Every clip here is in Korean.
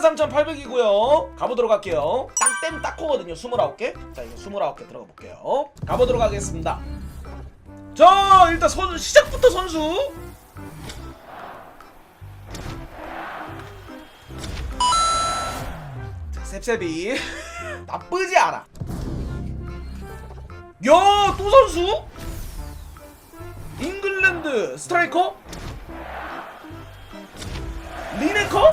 23,800이고요. 가보도록 할게요. 딱땜 딱코거든요. 29개. 자 이거 29개 들어가 볼게요. 가보도록 하겠습니다. 자 일단 선 시작부터 선수. 자 셉셉이. 나쁘지 않아. 야또 선수? 잉글랜드 스트라이커? 리네커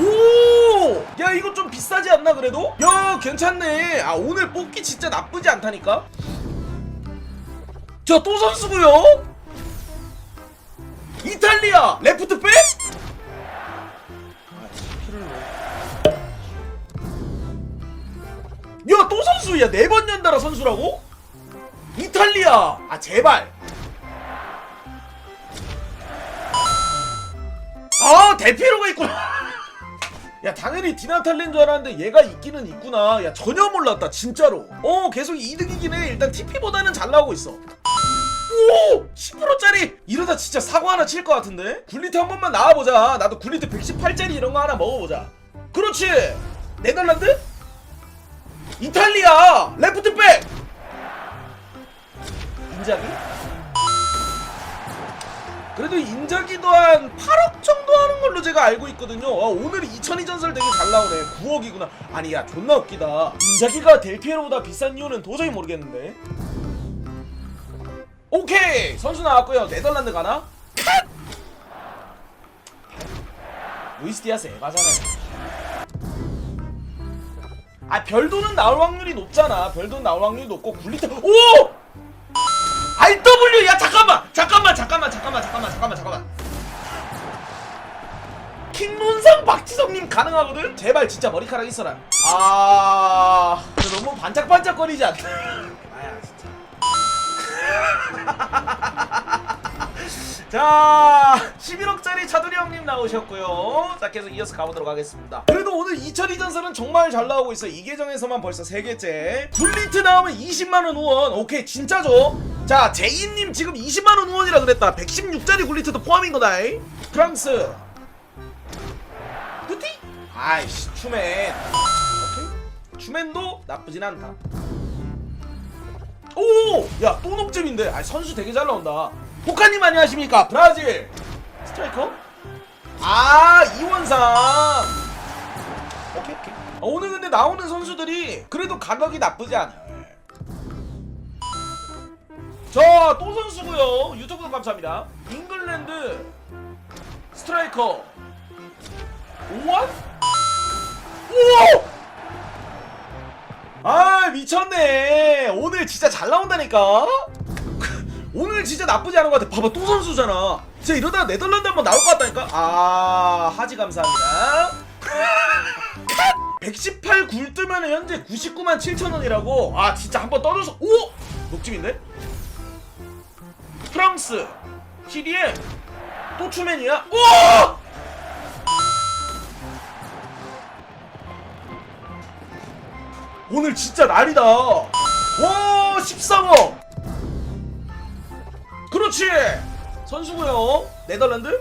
오! 야 이거 좀 비싸지 않나 그래도? 야 괜찮네. 아 오늘 뽑기 진짜 나쁘지 않다니까? 저또 선수고요? 이탈리아! 레프트 백? 야또 선수야 네 번 연달아 선수라고? 이탈리아! 아 제발. 아 대피로가 있구나 야 당연히 디나탈렌 줄 알았는데 얘가 있기는 있구나. 야 전혀 몰랐다 진짜로. 어 계속 이득이긴 해. 일단 TP보다는 잘 나오고 있어. 오! 10%짜리! 이러다 진짜 사고 하나 칠 것 같은데? 굴리트 한 번만 나와보자. 나도 굴리트 118짜리 이런 거 하나 먹어보자. 그렇지! 네덜란드? 이탈리아! 레프트백! 인자기? 그래도 인자기 도 한 8억 정도 하는 걸로 제가 알고 있거든요. 아, 오늘 2002 전설 되게 잘 나오네. 9억이구나. 아니 야 존나 웃기다. 인자기가 델피에로보다 비싼 이유는 도저히 모르겠는데. 오케이 선수 나왔고요. 네덜란드 가나? 컷! 루이스 디아스 에바잖아요. 아 별도는 나올 확률이 높잖아. 별도는 나올 확률이 높고 굴리트 오! RW 야 잠깐만 잠깐만 잠깐만 잠깐만 잠깐만 잠깐만 잠깐만 킹론상 박지성님 가능하거든? 제발 진짜 머리카락 있어라. 아. 너무 반짝반짝거리지 않나 아야 진짜. 자 11억짜리 차두리 형님 나오셨고요. 자 계속 이어서 가보도록 하겠습니다. 그래도 오늘 2002전설은 정말 잘 나오고 있어 이 계정에서만 벌써 3개째. 굴리트 나오면 20만원 후원. 오케이 진짜죠? 자 제이님 지금 20만원 후원이라 그랬다. 116짜리 굴리트도 포함인 거다. 프랑스. 푸티? 아이씨 추맨 오케이 추맨도 나쁘진 않다 오! 야, 또 녹점인데. 아, 선수 되게 잘 나온다. 포카님 안녕하십니까? 브라질. 스트라이커? 아, 이원상. 오케이, 오케이. 아, 오늘 근데 나오는 선수들이 그래도 가격이 나쁘지 않아요. 예. 저, 또 선수고요 유튜브 감사합니다. 잉글랜드 스트라이커. 오원? 오! 아 미쳤네 오늘 진짜 잘 나온다니까 오늘 진짜 나쁘지 않은 것 같아 봐봐 또 선수잖아 진짜 이러다가 네덜란드 한번 나올 것 같다니까 아 하지 감사합니다 118 굴 뜨면 현재 99만 7천원이라고 아 진짜 한번 떠줘서 오! 녹집인데? 프랑스 TDM 또 추맨이야? 오! 오늘 진짜 날이다. 와, 13억. 그렇지. 선수고요. 네덜란드,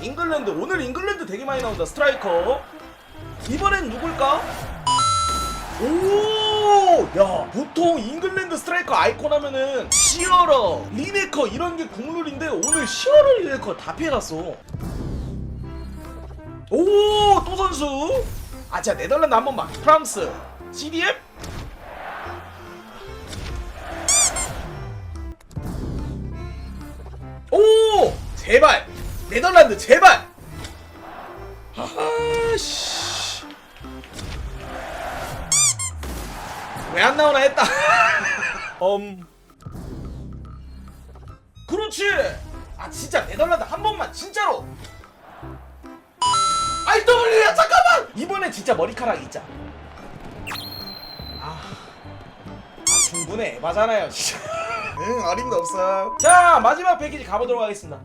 잉글랜드. 오늘 잉글랜드 되게 많이 나온다. 스트라이커. 이번엔 누굴까? 오! 야, 보통 잉글랜드 스트라이커 아이콘 하면은 시어러, 리네커 이런 게 국룰인데 오늘 시어러, 리네커 다 피해갔어. 오, 또 선수. 아, 자, 네덜란드 한 번만. 프랑스. CDM? 제발! 네덜란드 제발! 하하씨. 왜 안 나오나 했다. 음. 그렇지! 아, 진짜 네덜란드 한 번만, 진짜로! RW야, 잠깐만! 이번엔 진짜 머리카락 있자. 아, 아 충분해 에바잖아요 진짜 응 어림도 없어 자 마지막 패키지 가보도록 하겠습니다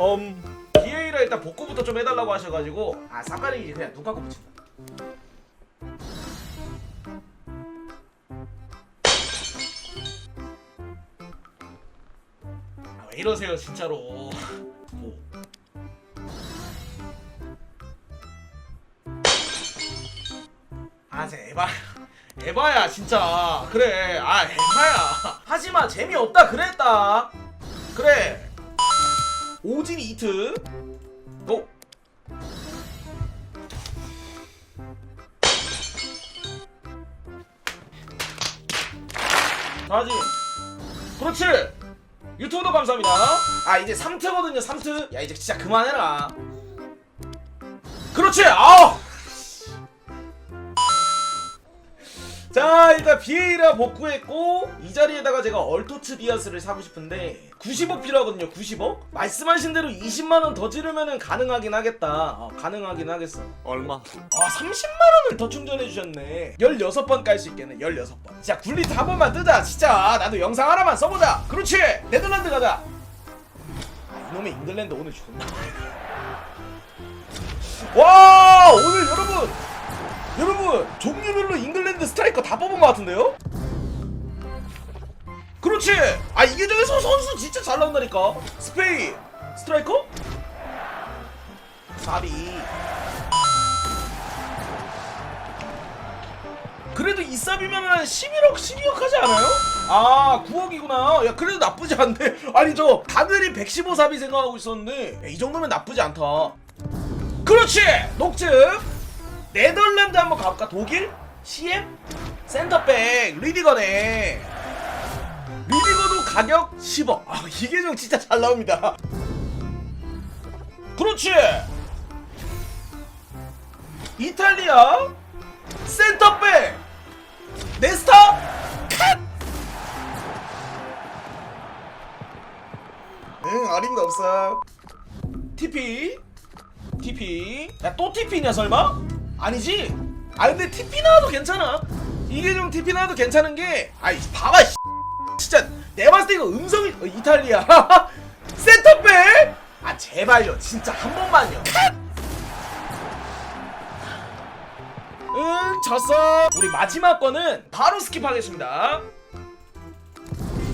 음 DA라 일단 복구부터 좀 해달라고 하셔가지고 아 삭가리기 그냥 눈 감고 붙인다. 아, 왜 이러세요 진짜로. 뭐. 아 제발 에바야 진짜. 그래. 아 에바야. 하지마 재미없다. 그랬다. 그래. 오진 이트. 고 다지 그렇지. 유튜브도 감사합니다. 아 이제 3트거든요 3트. 야 이제 진짜 그만해라. 그렇지. 아우 자 일단 비에이라 복구했고 이 자리에다가 제가 얼토츠 디아스를 사고 싶은데 90억 필요하거든요 90억? 말씀하신 대로 20만원 더 지르면은 가능하긴 하겠다. 어, 가능하긴 하겠어. 얼마? 아 30만원을 더 충전해 주셨네. 16번 깔 수 있겠네 16번. 진짜 굴리트 한 번만 뜨자 진짜. 나도 영상 하나만 써보자. 그렇지! 네덜란드 가자. 아, 이놈의 잉글랜드 오늘 존나 와 오늘 여러분 여러분 종류별로 잉글랜드 스트라이커 다 뽑은 것 같은데요? 그렇지! 아 이게 저기서 선수 진짜 잘 나온다니까. 스페인 스트라이커? 사비. 그래도 이 쌉이면 한 11억 12억 하지 않아요? 아 9억이구나. 야 그래도 나쁘지 않네. 아니 저 다들이 115 삽이 생각하고 있었는데 야, 이 정도면 나쁘지 않다. 그렇지! 녹즙 네덜란드 한번 가볼까? 독일? CM? 센터백. 리디거네 리디거도 가격 10억. 아 이게 좀 진짜 잘 나옵니다. 그렇지! 이탈리아 센터백. 네스타 컷! 응 어림도 없어 TP TP 야또 TP냐 설마? 아니지? 아 근데 TP 나와도 괜찮아. 이게 좀 TP 나와도 괜찮은 게 아이 봐봐 씨. 진짜 내가 봤을 때 이거 음성이 어, 이탈리아. 센터백? 아 제발요 진짜 한 번만요. 응 졌어. 우리 마지막 거는 바로 스킵하겠습니다.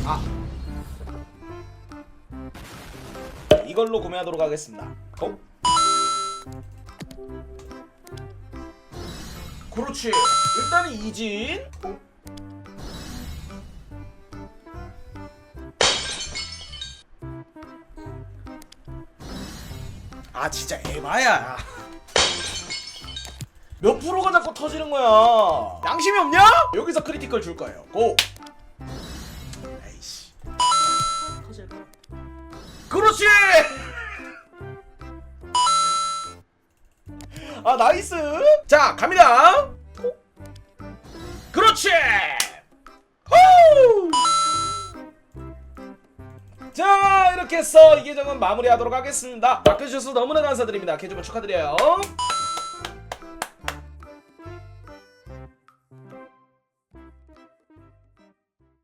아. 이걸로 구매하도록 하겠습니다. 고 그렇지. 일단은 이진. 아 진짜 에바야. 몇 프로가 자꾸 터지는 거야? 양심이 없냐? 여기서 크리티컬 줄 거예요. 고. 에이씨? 그렇지 아 나이스. 자 갑니다. 그렇지. 후! 자 이렇게 해서 이 계정은 마무리하도록 하겠습니다. 바꿔주셔서 너무나 감사드립니다. 개주분 축하드려요